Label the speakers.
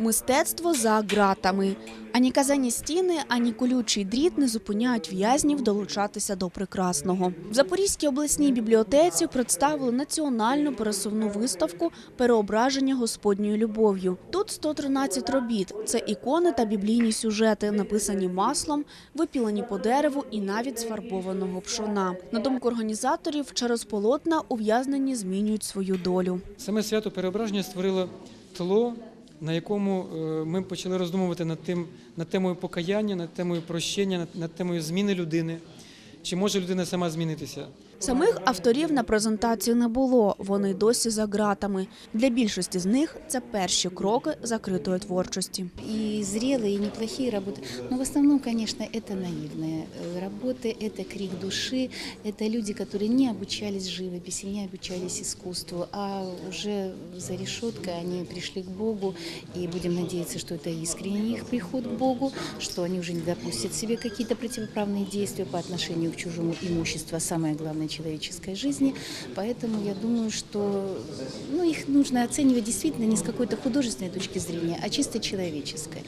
Speaker 1: Мистецтво за ґратами. Ані казані стіни, ані колючий дріт не зупиняють в'язнів долучатися до прекрасного. В Запорізькій обласній бібліотеці представили національну пересувну виставку Переображення Господньою любов'ю. Тут 113 робіт. Це ікони та біблійні сюжети, написані маслом, випілені по дереву і навіть з фарбованого пшона. На думку організаторів, через полотна ув'язнені змінюють свою долю.
Speaker 2: Саме свято переображення створило тло, на якому е, ми почали роздумувати над тим, над темою покаяння, над темою прощення, над, над темою зміни людини. Чи може людина сама змінитися?
Speaker 1: Самих авторів на презентації не було. Вони досі за ґратами. Для більшості з них це перші кроки закритої творчості.
Speaker 3: и зрелые, и неплохие работы. Но в основном, конечно, это наивные э, работы, это крик души, это люди, которые не обучались живописи, не обучались искусству, а уже за решеткой они пришли к Богу, и будем надеяться, что это искренний их приход к Богу, что они уже не допустят себе какие-то противоправные действия по отношению к чужому имуществу, а самое главное человеческой жизни. Поэтому я думаю, что ну, их нужно оценивать действительно не с какой-то художественной точки зрения, а чисто человеческой.